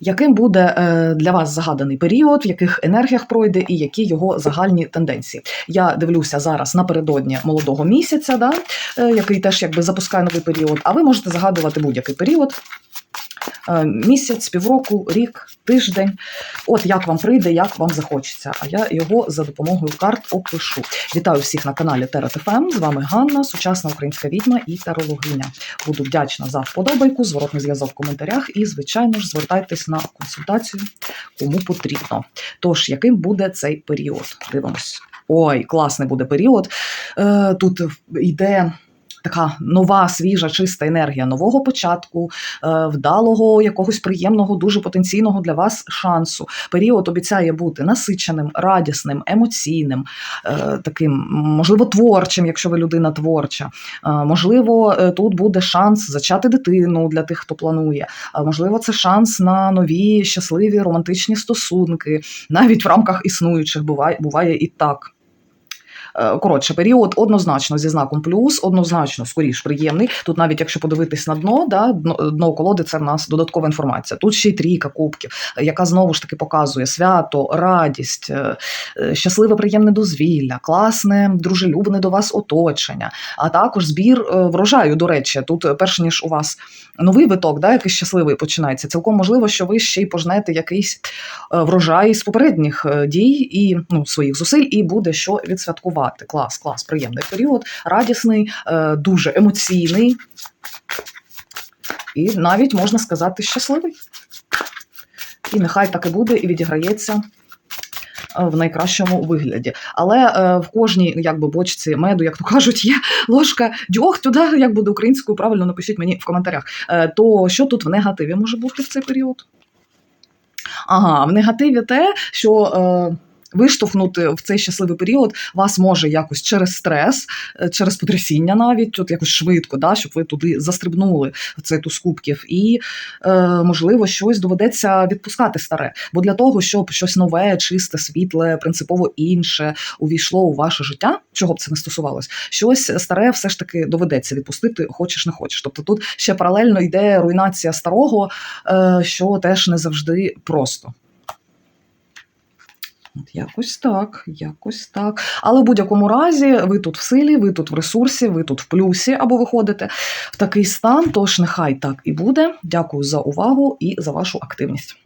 Яким буде е, для вас загаданий період, в яких енергіях пройде і які його загальні тенденції? Я дивлюся зараз напередодні молодого місяця, да, е, який теж якби запускає новий період. А ви можете загадувати будь-який період. Е, Місяць, півроку, рік, тиждень. От як вам прийде, як вам захочеться. А я його за допомогою карт опишу. Вітаю всіх на каналі Терра ТФМ. З вами Ганна, сучасна українська відьма і тарологиня. Буду вдячна за вподобайку, зворотний зв'язок в коментарях і, звичайно ж, звертайтесь на консультацію, кому потрібно. Тож, яким буде цей період? Дивимось. Ой, класний буде період. Е, Тут йде. Така нова, свіжа, чиста енергія нового початку, е, вдалого, якогось приємного, дуже потенційного для вас шансу. Період обіцяє бути насиченим, радісним, емоційним, е, таким, можливо, творчим, якщо ви людина творча. Е, Можливо, тут буде шанс зачати дитину для тих, хто планує. Можливо, це шанс на нові щасливі романтичні стосунки. Навіть в рамках існуючих буває, буває і так. Е, Коротше, період однозначно зі знаком плюс, однозначно скоріш приємний. Тут навіть якщо подивитись на дно, да, дно, колоди це в нас додаткова інформація. Тут ще й трійка кубків, яка знову ж таки показує свято, радість, е, е, щасливе, приємне дозвілля, класне, дружелюбне до вас оточення, а також збір врожаю. До речі, тут перш ніж у вас новий виток, да, якийсь щасливий починається. Цілком можливо, що ви ще й пожнете якийсь врожай з попередніх дій і ну, своїх зусиль, і буде що відсвяткувати. Клас, клас, приємний період, радісний, е, дуже емоційний і навіть можна сказати щасливий. І нехай так і буде, і відіграється е, в найкращому вигляді. Але е, в кожній якби бочці меду, як то кажуть, є ложка дьогтю, да, як буде українською, правильно напишіть мені в коментарях. Е, то що тут в негативі може бути в цей період? Ага, в негативі те, що. Е, Виштовхнути в цей щасливий період вас може якось через стрес, е, через потрясіння навіть, тут якось швидко, да, щоб ви туди застрибнули в цей туз кубків, і е, можливо щось доведеться відпускати старе. Бо для того, щоб щось нове, чисте, світле, принципово інше увійшло у ваше життя, чого б це не стосувалось, щось старе все ж таки доведеться відпустити, хочеш не хочеш. Тобто тут ще паралельно йде руйнація старого, е, що теж не завжди просто. От якось так, якось так. Але в будь-якому разі ви тут в силі, ви тут в ресурсі, ви тут в плюсі або виходите в такий стан. Тож нехай так і буде. Дякую за увагу і за вашу активність.